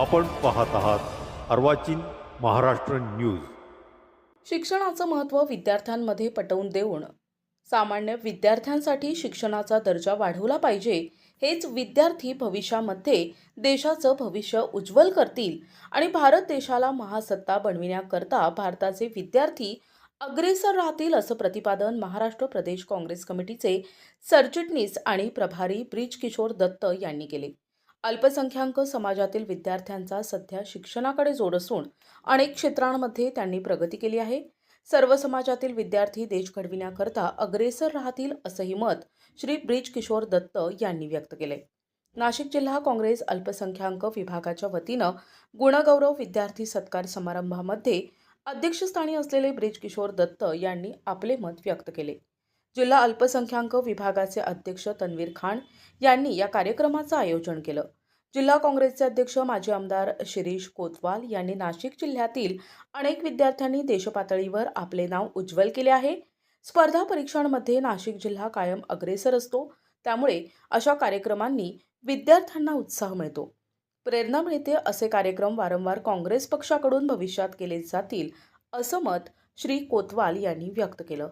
आपण पाहत आहात अर्वाचीन महाराष्ट्र न्यूज. शिक्षणाचं महत्त्व विद्यार्थ्यांमध्ये पटवून देऊन सामान्य विद्यार्थ्यांसाठी शिक्षणाचा दर्जा वाढवला पाहिजे हेच विद्यार्थी भविष्यामध्ये देशाचं भविष्य उज्ज्वल करतील आणि भारत देशाला महासत्ता बनविण्याकरता भारताचे विद्यार्थी अग्रेसर राहतील असं प्रतिपादन महाराष्ट्र प्रदेश काँग्रेस कमिटीचे सरचिटणीस आणि प्रभारी ब्रिज किशोर दत्त यांनी केले. अल्पसंख्याक समाजातील विद्यार्थ्यांचा सध्या शिक्षणाकडे जोड असून अनेक क्षेत्रांमध्ये त्यांनी प्रगती केली आहे. सर्व समाजातील विद्यार्थी देश घडविण्याकरता अग्रेसर राहतील असंही मत श्री ब्रिज किशोर दत्त यांनी व्यक्त केले. नाशिक जिल्हा काँग्रेस अल्पसंख्याक विभागाच्या वतीनं गुणगौरव विद्यार्थी सत्कार समारंभामध्ये अध्यक्षस्थानी असलेले ब्रिज किशोर दत्त यांनी आपले मत व्यक्त केले. जिल्हा अल्पसंख्याक विभागाचे अध्यक्ष तन्वीर खान यांनी या कार्यक्रमाचं आयोजन केलं. जिल्हा काँग्रेसचे अध्यक्ष माजी आमदार शिरीष कोतवाल यांनी नाशिक जिल्ह्यातील अनेक विद्यार्थ्यांनी देशपातळीवर आपले नाव उज्ज्वल केले आहे. स्पर्धा परीक्षांमध्ये नाशिक जिल्हा कायम अग्रेसर असतो. त्यामुळे अशा कार्यक्रमांनी विद्यार्थ्यांना उत्साह मिळतो. प्रेरणा मिळते असे कार्यक्रम वारंवार काँग्रेस पक्षाकडून भविष्यात केले जातील असं मत श्री कोतवाल यांनी व्यक्त केलं.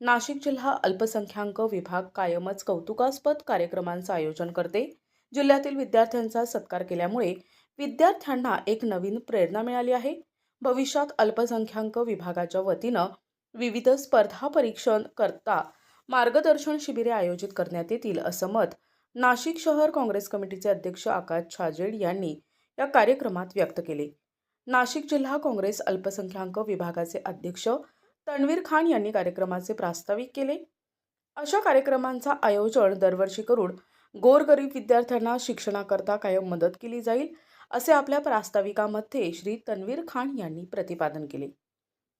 नाशिक जिल्हा अल्पसंख्याक विभाग कायमच कौतुकास्पद कार्यक्रमांचं आयोजन करते. जिल्ह्यातील विद्यार्थ्यांचा सत्कार केल्यामुळे विद्यार्थ्यांना एक नवीन प्रेरणा मिळाली आहे. भविष्यात अल्पसंख्याक विभागाच्या वतीनं विविध स्पर्धा परीक्षण करता मार्गदर्शन शिबिरे आयोजित करण्यात येतील असं मत नाशिक शहर काँग्रेस कमिटीचे अध्यक्ष आकाश छाजेड यांनी या कार्यक्रमात व्यक्त केले. नाशिक जिल्हा काँग्रेस अल्पसंख्याक विभागाचे अध्यक्ष तणवीर खान यांनी कार्यक्रमाचे प्रास्ताविक केले. अशा कार्यक्रमांचा आयोजन दरवर्षी करून गोरगरीब विद्यार्थ्यांना शिक्षणाकरता कायम मदत केली जाईल असे आपल्या प्रास्ताविकामध्ये श्री तन्वीर खान यांनी प्रतिपादन केले.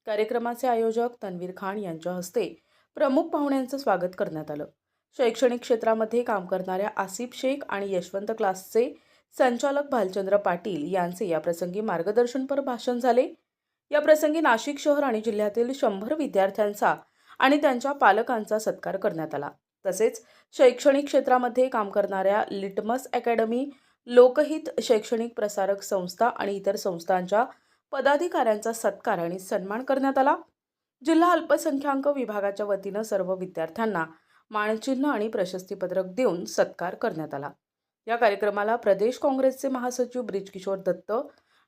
कार्यक्रमाचे आयोजक तन्वीर खान यांच्या हस्ते प्रमुख पाहुण्यांचं स्वागत करण्यात आलं. शैक्षणिक क्षेत्रामध्ये काम करणाऱ्या आसिफ शेख आणि यशवंत क्लासचे संचालक भालचंद्र पाटील यांचे याप्रसंगी मार्गदर्शनपर भाषण झाले. याप्रसंगी नाशिक शहर आणि जिल्ह्यातील शंभर विद्यार्थ्यांचा आणि त्यांच्या पालकांचा सत्कार करण्यात आला. तसेच शैक्षणिक क्षेत्रामध्ये काम करणाऱ्या लिटमस अकॅडमी लोकहित शैक्षणिक प्रसारक संस्था आणि इतर संस्थांच्या पदाधिकाऱ्यांचा सत्कार आणि सन्मान करण्यात आला. जिल्हा अल्पसंख्याक विभागाच्या वतीनं सर्व विद्यार्थ्यांना मानचिन्ह आणि प्रशस्तीपत्रक देऊन सत्कार करण्यात आला. या कार्यक्रमाला प्रदेश काँग्रेसचे महासचिव ब्रिजकिशोर दत्त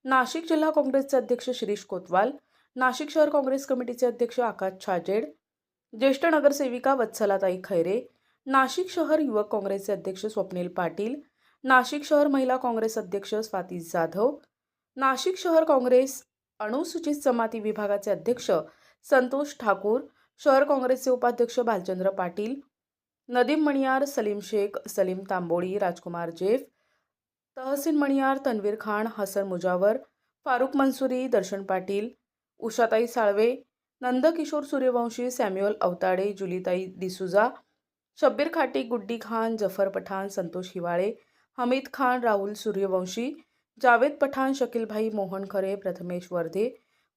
नाशिक जिल्हा काँग्रेसचे अध्यक्ष शिरीष कोतवाल नाशिक शहर काँग्रेस कमिटीचे अध्यक्ष आकाश छाजेड ज्येष्ठ नगरसेविका वत्सलाताई खैरे नाशिक शहर युवक काँग्रेसचे अध्यक्ष स्वप्नील पाटील नाशिक शहर महिला काँग्रेस अध्यक्ष स्वाती जाधव नाशिक शहर काँग्रेस अनुसूचित जमाती विभागाचे अध्यक्ष संतोष ठाकूर शहर काँग्रेसचे उपाध्यक्ष भालचंद्र पाटील नदीम मणियार सलीम शेख सलीम तांबोळी राजकुमार जेफ तहसीन मणियार तन्वीर खान हसन मुजावर फारुख मंसुरी दर्शन पाटील उषाताई साळवे नंदकिशोर सूर्यवंशी सॅम्युअल अवताडे जुलीताई डिसुजा शब्बीर खाटी गुड्डी खान जफर पठाण संतोष हिवाळे हमीद खान राहुल सूर्यवंशी जावेद पठाण शकीलभाई मोहन खरे प्रथमेश वर्धे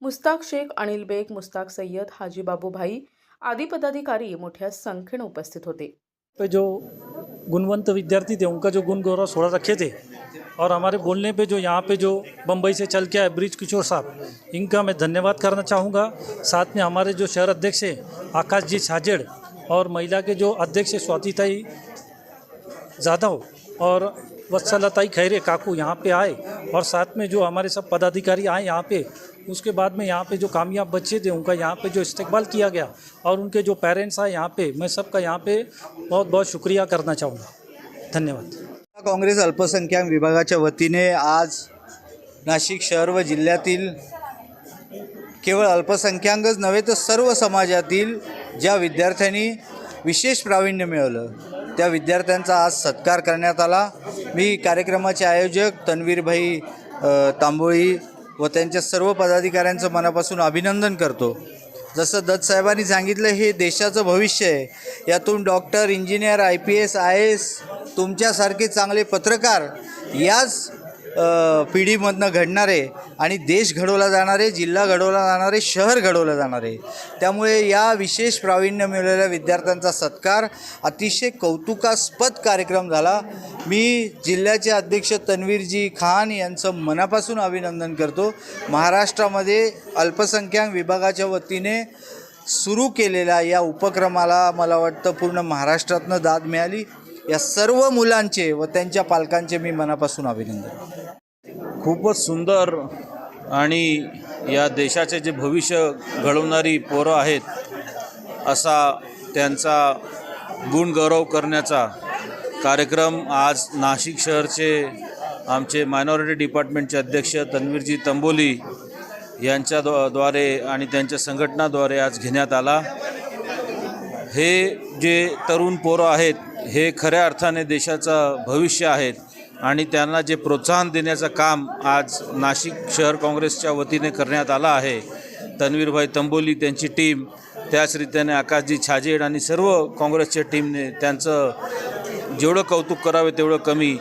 मुस्ताक शेख अनिल बेग मुस्ताक सय्यद हाजी बाबूभाई आदी पदाधिकारी मोठ्या संख्येने उपस्थित होते. पे जो गुणवंत विद्यार्थी थे उनका जो गुण गौरव सोळा रखे थे और हमारे बोलने पे जो यहाँ पे जो बम्बई से चल के आए ब्रिज किशोर साहब, इनका मैं धन्यवाद करना चाहूँगा। साथ में हमारे जो शहर अध्यक्ष हैं आकाश जी छाजेड़ और महिला के जो अध्यक्ष हैं स्वातिताई जाधव और वत्सलताई खैरे काकू यहाँ पे आए और साथ में जो हमारे सब पदाधिकारी आए यहाँ पे, उसके बाद में यहाँ पे जो कामयाब बच्चे थे, उनका यहाँ पे जो इस्तेकबाल किया गया और उनके जो पेरेंट्स आए यहाँ पे, मैं सबका यहाँ पे बहुत बहुत शुक्रिया करना चाहूँगा। धन्यवाद। काँग्रेस अल्पसंख्याक विभागाच्या वतीने आज नाशिक शहर व जिल्ह्यातील केवळ अल्पसंख्याकच नव्हे तर सर्व समाजातील ज्या विद्यार्थ्यांनी विशेष प्रावीण्य मिळवलं त्या विद्यार्थ्यांचा आज सत्कार करण्यात आला. मी कार्यक्रमाचे आयोजक तन्वीरभाई तांबोळी व त्यांच्या सर्व पदाधिकाऱ्यांचं मनापासून अभिनंदन करतो. जसं दत्तसाहेबांनी सांगितलं हे देशाचं भविष्य आहे. यातून doctor engineer I P S I A तुमच्यासारखे चांगले पत्रकार याच पिढीमधनं घडणारे आणि देश घडवला जाणारे जिल्हा घडवला जाणारे शहर घडवलं जाणारे. त्यामुळे या विशेष प्रावीण्य मिळालेल्या विद्यार्थ्यांचा सत्कार अतिशय कौतुकास्पद कार्यक्रम झाला. मी जिल्ह्याचे अध्यक्ष तन्वीरजी खान यांचं मनापासून अभिनंदन करतो. महाराष्ट्रामध्ये अल्पसंख्याक विभागाच्या वतीने सुरू केलेल्या या उपक्रमाला मला वाटतं पूर्ण महाराष्ट्रातनं दाद मिळाली. या सर्व मुलांचे व त्यांच्या पालकांचे मी मनापासून अभिनंदन. खूपच सुंदर आणि या देशाचे जे भविष्य घडवणारी पोरं आहेत असा त्यांचा गुणगौरव करण्याचा कार्यक्रम आज नाशिक शहरचे आमचे मायनॉरिटी डिपार्टमेंटचे अध्यक्ष तन्वीरजी तंबोली यांच्या द्वा- द्वारे आणि त्यांच्या संघटनाद्वारे आज घेण्यात आला. हे जे तरुण पोरं आहेत हे खऱ्या अर्थाने देशाचं भविष्य आहेत आणि त्यांना जे प्रोत्साहन देण्याचं काम आज नाशिक शहर काँग्रेसच्या वतीने करण्यात आलं आहे. तन्वीरभाई तंबोली त्यांची टीम त्याच रीतीने आकाशजी छाजेड आणि सर्व काँग्रेसच्या टीमने त्यांचं जेवढं कौतुक करावे तेवढं कमी.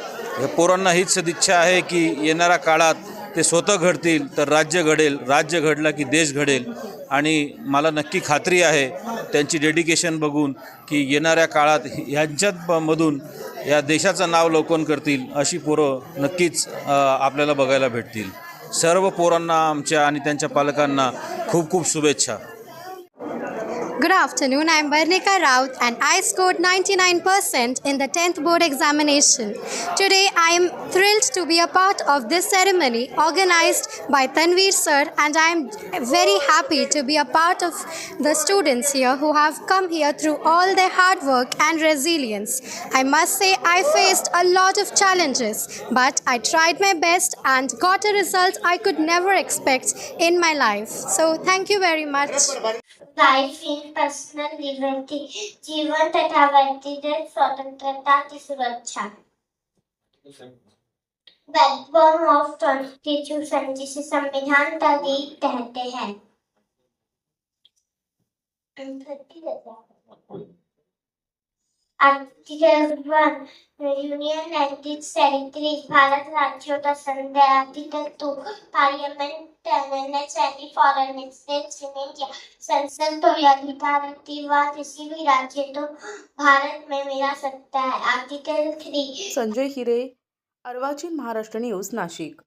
या पोरांना हीच सदिच्छा आहे की येणाऱ्या काळात ते स्वतः घडतील तर राज्य घडेल राज्य घडला की देश घडेल. आणि मला नक्की खात्री आहे त्यांची डेडिकेशन बघून की येणाऱ्या काळात ह्यांच्यात मधून या देशाचं नाव लोकन करतील अशी पोरं नक्कीच आपल्याला बघायला भेटतील. सर्व पोरांना आमच्या आणि त्यांच्या पालकांना खूप खूप शुभेच्छा. Good afternoon, I am Varnika Raut and I scored 99% in the 10th board examination. Today I am thrilled to be a part of this ceremony organized by Tanveer sir and I am very happy to be a part of the students here who have come here through all their hard work and resilience. I must say I faced a lot of challenges but I tried my best and got a result I could never expect in my life. So thank you very much. Life in personal liberty जीवन तथा व्यक्तिगत स्वतंत्रता की सुरक्षा backbone of constitution जिसे संविधान का lead कहते हैं. Article one union and territories Bharat राज्यों का संघ है article two parliament एमएनएच any foreign states in India संसद तो यह अधिकार रखती किसी भी राज्य तो भारत में मिला सकता है. Article three. Sanjay Hire Arvachin Maharashtra news Nashik.